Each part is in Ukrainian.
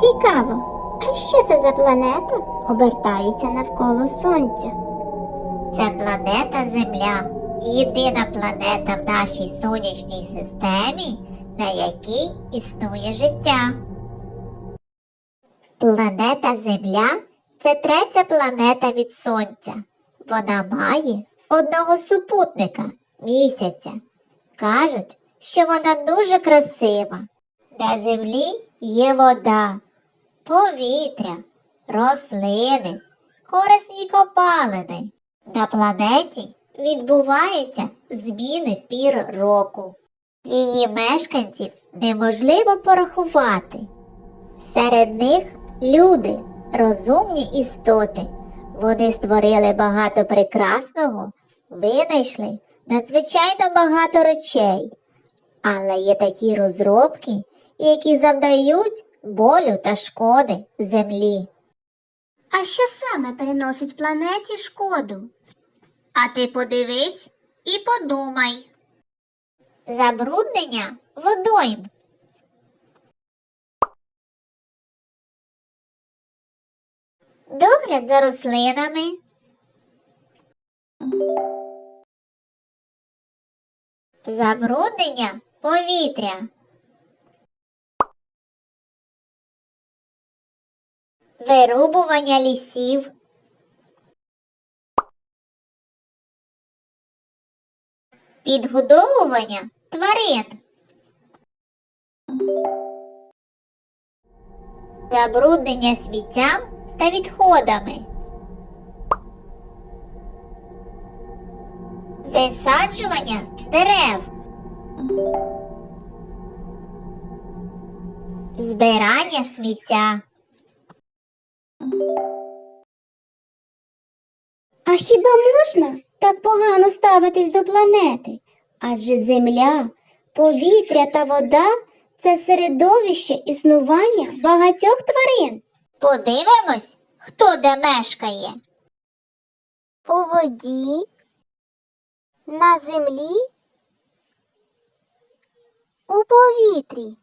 Цікаво, а що це за планета обертається навколо Сонця? Це планета Земля. Єдина планета в нашій сонячній системі, на якій існує життя. Планета Земля це третя планета від Сонця. Вона має одного супутника місяця. Кажуть, що вона дуже красива. На землі є вода, повітря, рослини, корисні копалини. На планеті відбуваються зміни пір року. Її мешканців неможливо порахувати. Серед них люди, розумні істоти. Вони створили багато прекрасного, винайшли надзвичайно багато речей. Але є такі розробки, які завдають болю та шкоди землі. А що саме приносить планеті шкоду? А ти подивись і подумай. Забруднення водойм. Догляд за рослинами. Забруднення повітря. Вирубування лісів. Підгодовування тварин. Забруднення сміттям та відходами. Висаджування дерев. Збирання сміття. А хіба можна так погано ставитись до планети? Адже земля, повітря та вода це середовище існування багатьох тварин. Подивимось, хто де мешкає. У воді, на землі, у повітрі.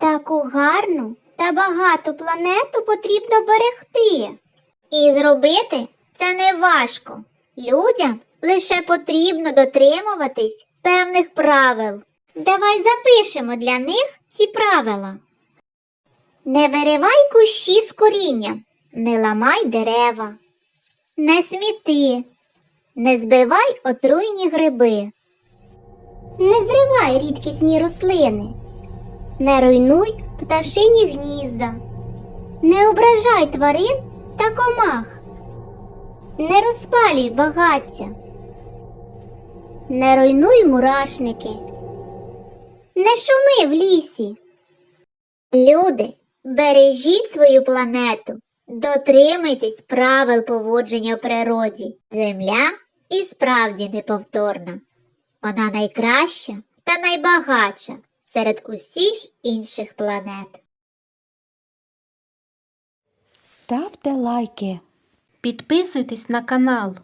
Таку гарну та багату планету потрібно берегти. І зробити це не важко. Людям лише потрібно дотримуватись певних правил. Давай запишемо для них ці правила. Не виривай кущі з корінням, не ламай дерева, не сміти, не збивай отруйні гриби, Не зривай рідкісні рослини, не руйнуй пташині гнізда, не ображай тварин та комах, не розпалюй багаття, не руйнуй мурашники, не шуми в лісі. Люди, бережіть свою планету, дотримуйтесь правил поводження в природі. Земля і справді неповторна. Вона найкраща та найбагатша серед усіх інших планет. Ставте лайки. Підписуйтесь на канал.